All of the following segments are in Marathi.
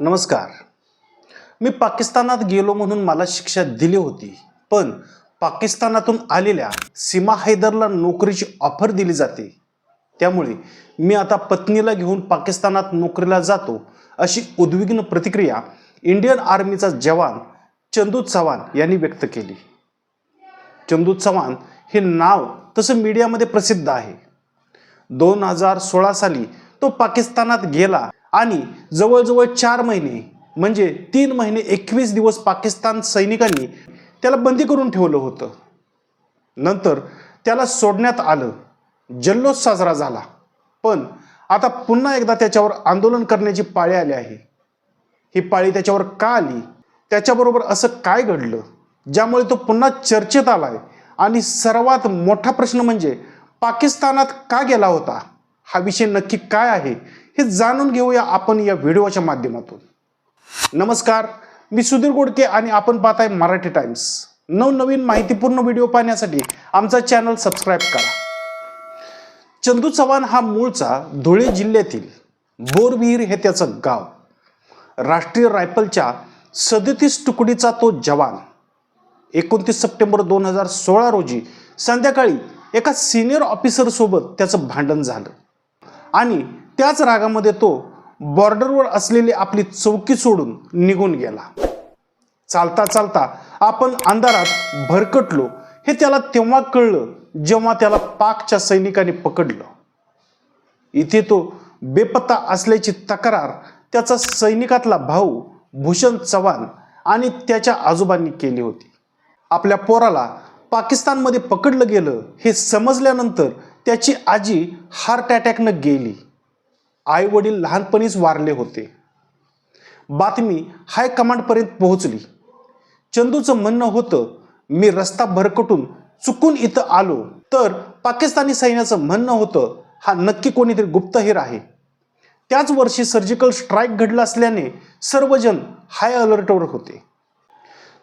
नमस्कार. मी पाकिस्तानात गेलो म्हणून मला शिक्षा दिली होती पण पाकिस्तानातून आलेल्या सीमा हैदरला नोकरीची ऑफर दिली जाते. त्यामुळे मी आता पत्नीला घेऊन पाकिस्तानात नोकरीला जातो अशी उद्विग्न प्रतिक्रिया इंडियन आर्मीचा जवान चंदू चव्हाण यांनी व्यक्त केली. चंदू चव्हाण हे नाव तसं मीडियामध्ये प्रसिद्ध आहे. दोन हजार सोळा साली तो पाकिस्तानात गेला आणि जवळजवळ चार महिने म्हणजे तीन महिने एकवीस दिवस पाकिस्तान सैनिकांनी त्याला बंदी करून ठेवलं होतं. नंतर त्याला सोडण्यात आलं. जल्लोष साजरा झाला. पण आता पुन्हा एकदा त्याच्यावर आंदोलन करण्याची पाळी आली आहे. ही पाळी त्याच्यावर का आली? त्याच्याबरोबर असं काय घडलं? ज्यामुळे तो पुन्हा चर्चेत आलाय. आणि सर्वात मोठा प्रश्न म्हणजे पाकिस्तानात का गेला होता? हा विषय नक्की काय आहे? हे जाणून घेऊया आपण या व्हिडिओच्या माध्यमातून. नमस्कार मी सुधीर गोडके आणि आपण पाहताय मराठी टाइम्स. नवनवीन माहितीपूर्ण व्हिडिओ पाहण्यासाठी आमचा चॅनल सबस्क्राईब करा. चंदू चव्हाण हा मूळचा धुळे जिल्ह्यातील बोरविहीर हे त्याचं गाव. राष्ट्रीय रायफलच्या सदतीस तुकडीचा तो जवान एकोणतीस सप्टेंबर दोन हजार सोळा रोजी संध्याकाळी एका सिनियर ऑफिसरसोबत त्याचं भांडण झालं. आणि त्याच रागामध्ये तो बॉर्डरवर असलेली आपली चौकी सोडून निघून गेला. चालता चालता आपण अंधारात भरकटलो. हे त्याला तेव्हा कळलं जेव्हा त्याला पाकच्या सैनिकांनी पकडलं. इथे तो बेपत्ता असल्याची तक्रार त्याचा सैनिकातला भाऊ भूषण चव्हाण आणि त्याच्या आजोबांनी केली होती. आपल्या पोराला पाकिस्तानमध्ये पकडलं गेलं हे समजल्यानंतर त्याची आजी हार्ट अटॅकनं गेली. आई वडील लहानपणीच वारले होते. बातमी हायकमांडपर्यंत पोहोचली. चंदूचं म्हणणं होतं मी रस्ता भरकटून चुकून इथं आलो. तर पाकिस्तानी सैन्याचं म्हणणं होतं हा नक्की कोणीतरी गुप्तहेर आहे. त्याच वर्षी सर्जिकल स्ट्राईक घडला असल्याने सर्वजण हाय अलर्टवर होते.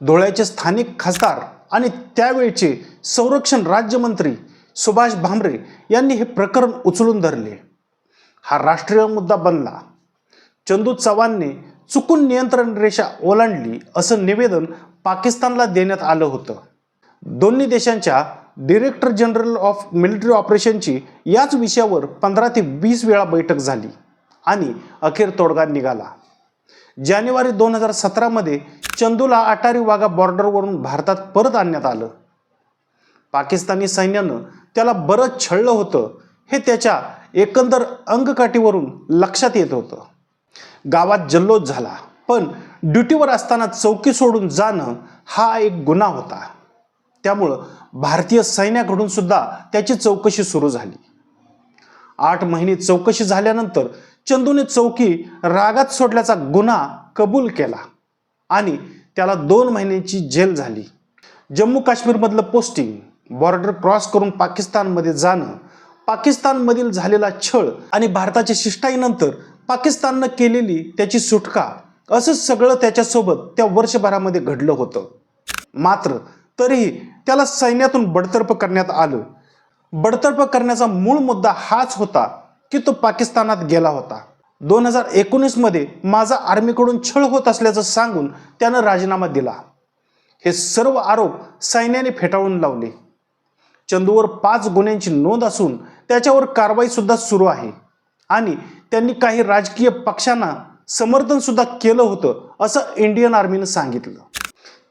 धुळ्याचे स्थानिक खासदार आणि त्यावेळचे संरक्षण राज्यमंत्री सुभाष भामरे यांनी हे प्रकरण उचलून धरले. हा राष्ट्रीय मुद्दा बनला. चंदू चव्हाणने चुकून नियंत्रण रेषा ओलांडली असं निवेदन पाकिस्तानला देण्यात आलं होतं. दोन्ही देशांच्या डिरेक्टर जनरल ऑफ मिलिटरी ऑपरेशनची याच विषयावर पंधरा ते वीस वेळा बैठक झाली आणि अखेर तोडगा निघाला. जानेवारी दोन हजार सतरामध्ये चंदूला अटारी वाघा बॉर्डरवरून भारतात परत आणण्यात आलं. पाकिस्तानी सैन्यानं त्याला बरंच छळलं होतं हे त्याच्या एकंदर अंगकाठीवरून लक्षात येत होतं. गावात जल्लोष झाला पण ड्युटीवर असताना चौकी सोडून जाणं हा एक गुन्हा होता. त्यामुळं भारतीय सैन्याकडून सुद्धा त्याची चौकशी सुरू झाली. आठ महिने चौकशी झाल्यानंतर चंदूने चौकी रागात सोडल्याचा गुन्हा कबूल केला आणि त्याला दोन महिन्यांची जेल झाली. जम्मू काश्मीरमधलं पोस्टिंग बॉर्डर क्रॉस करून पाकिस्तानमध्ये जाणं पाकिस्तानमधील झालेला छळ आणि भारताच्या शिष्टाईनंतर पाकिस्ताननं केलेली त्याची सुटका असं सगळं त्याच्यासोबत त्या वर्षभरामध्ये घडलं होतं. मात्र तरीही त्याला सैन्यातून बडतर्फ करण्यात आलं. बडतर्फ करण्याचा मूळ मुद्दा हाच होता की तो पाकिस्तानात गेला होता. दोन हजार एकोणीसमध्ये माझा आर्मीकडून छळ होत असल्याचं सांगून त्यानं राजीनामा दिला. हे सर्व आरोप सैन्याने फेटाळून लावले. चंदूवर पाच गुन्ह्यांची नोंद असून त्याच्यावर कारवाईसुद्धा सुरू आहे. आणि त्यांनी काही राजकीय पक्षांना समर्थनसुद्धा केलं होतं असं इंडियन आर्मीनं सांगितलं.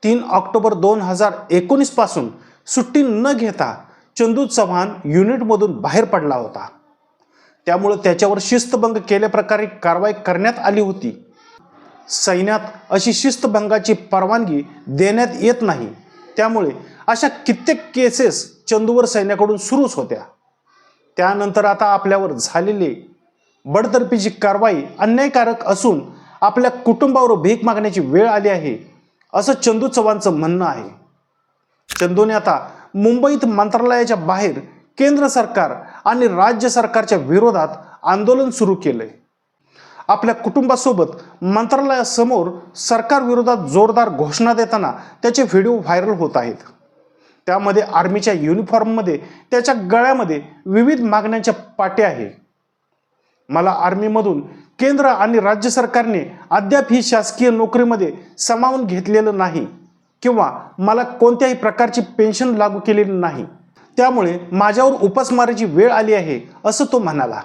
तीन ऑक्टोबर दोन हजार एकोणीसपासून सुट्टी न घेता चंदू चव्हाण युनिटमधून बाहेर पडला होता. त्यामुळं त्याच्यावर शिस्तभंग केल्याप्रकारे कारवाई करण्यात आली होती. सैन्यात अशी शिस्तभंगाची परवानगी देण्यात येत नाही. त्यामुळे अशा कित्येक केसेस चंदूवर सैन्याकडून सुरूच होत्या. त्यानंतर आता आपल्यावर झालेली बडतर्फीची कारवाई अन्यायकारक असून आपल्या कुटुंबावर भीक मागण्याची वेळ आली आहे असं चंदू चव्हाणचं म्हणणं आहे. चंदूने आता मुंबईत मंत्रालयाच्या बाहेर केंद्र सरकार आणि राज्य सरकारच्या विरोधात आंदोलन सुरू केलंय. आपल्या कुटुंबासोबत मंत्रालयासमोर सरकारविरोधात जोरदार घोषणा देताना त्याचे व्हिडिओ व्हायरल होत आहेत. त्यामध्ये आर्मीच्या युनिफॉर्ममध्ये त्याच्या गळ्यामध्ये विविध मागण्यांच्या पाट्या आहे. मला आर्मीमधून केंद्र आणि राज्य सरकारने अद्याप ही शासकीय नोकरीमध्ये सामावून घेतलेलं नाही किंवा मला कोणत्याही प्रकारची पेन्शन लागू केलेली नाही. त्यामुळे माझ्यावर उपासमाराची वेळ आली आहे असं तो म्हणाला.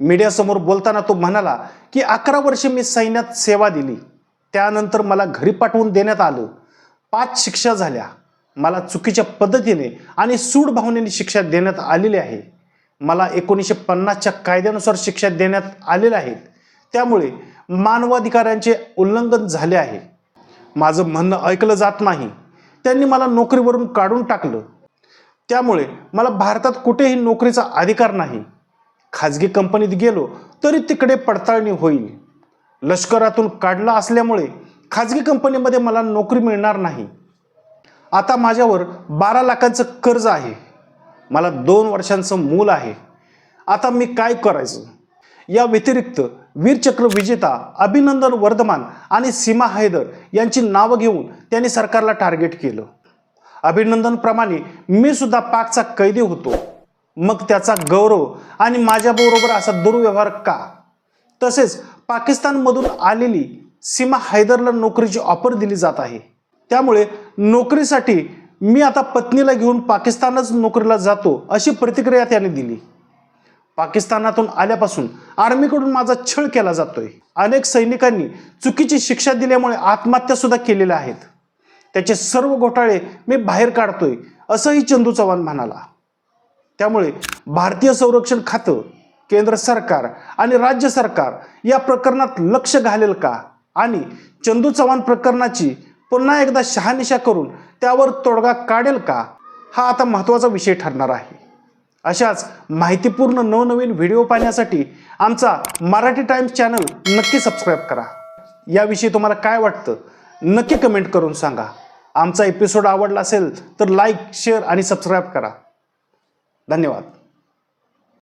मीडियासमोर बोलताना तो म्हणाला की अकरा वर्षे मी सैन्यात सेवा दिली. त्यानंतर मला घरी पाठवून देण्यात आलं. पाच शिक्षा झाल्या. मला चुकीच्या पद्धतीने आणि सूड भावनेने शिक्षा देण्यात आलेली आहे. मला एकोणीसशे पन्नासच्या कायद्यानुसार शिक्षा देण्यात आलेल्या आहेत. त्यामुळे मानवाधिकारांचे उल्लंघन झाले आहे. माझं म्हणणं ऐकलं जात नाही. त्यांनी मला नोकरीवरून काढून टाकलं. त्यामुळे मला भारतात कुठेही नोकरीचा अधिकार नाही. खाजगी कंपनीत गेलो तरी तिकडे पडताळणी होईल. लष्करातून काढला असल्यामुळे खाजगी कंपनीमध्ये मला नोकरी मिळणार नाही. आता माझ्यावर बारा लाखांचं कर्ज आहे. मला दोन वर्षांचं मूल आहे. आता मी काय करायचं? या व्यतिरिक्त वीरचक्र विजेता अभिनंदन वर्धमान आणि सीमा हैदर यांची नावं घेऊन त्यांनी सरकारला टार्गेट केलं. अभिनंदनप्रमाणे मी सुद्धा पाकचा कैदी होतो. मग त्याचा गौरव आणि माझ्याबरोबर असा दुर्व्यवहार का? तसेच पाकिस्तानमधून आलेली सीमा हैदरला नोकरीची ऑफर दिली जात आहे. त्यामुळे नोकरीसाठी मी आता पत्नीला घेऊन पाकिस्तानच नोकरीला जातो अशी प्रतिक्रिया त्याने दिली. पाकिस्तानातून आल्यापासून आर्मीकडून माझा छळ केला जातोय. अनेक सैनिकांनी चुकीची शिक्षा दिल्यामुळे आत्महत्या सुद्धा केलेल्या आहेत. त्याचे सर्व घोटाळे मी बाहेर काढतोय असंही चंदू चव्हाण म्हणाला. त्यामुळे भारतीय संरक्षण खातं केंद्र सरकार आणि राज्य सरकार या प्रकरणात लक्ष घालेल का? आणि चंदू चव्हाण प्रकरणाची पुन्हा एकदा शहानिशा करून त्यावर तोडगा काढेल का? हा आता महत्त्वाचा विषय ठरणार आहे. अशाच माहितीपूर्ण नवनवीन व्हिडिओ पाहण्यासाठी आमचा मराठी टाइम्स चॅनल नक्की सबस्क्राईब करा. याविषयी तुम्हाला काय वाटतं? नक्की कमेंट करून सांगा. आमचा एपिसोड आवडला असेल तर लाईक शेअर आणि सबस्क्राईब करा. धन्यवाद.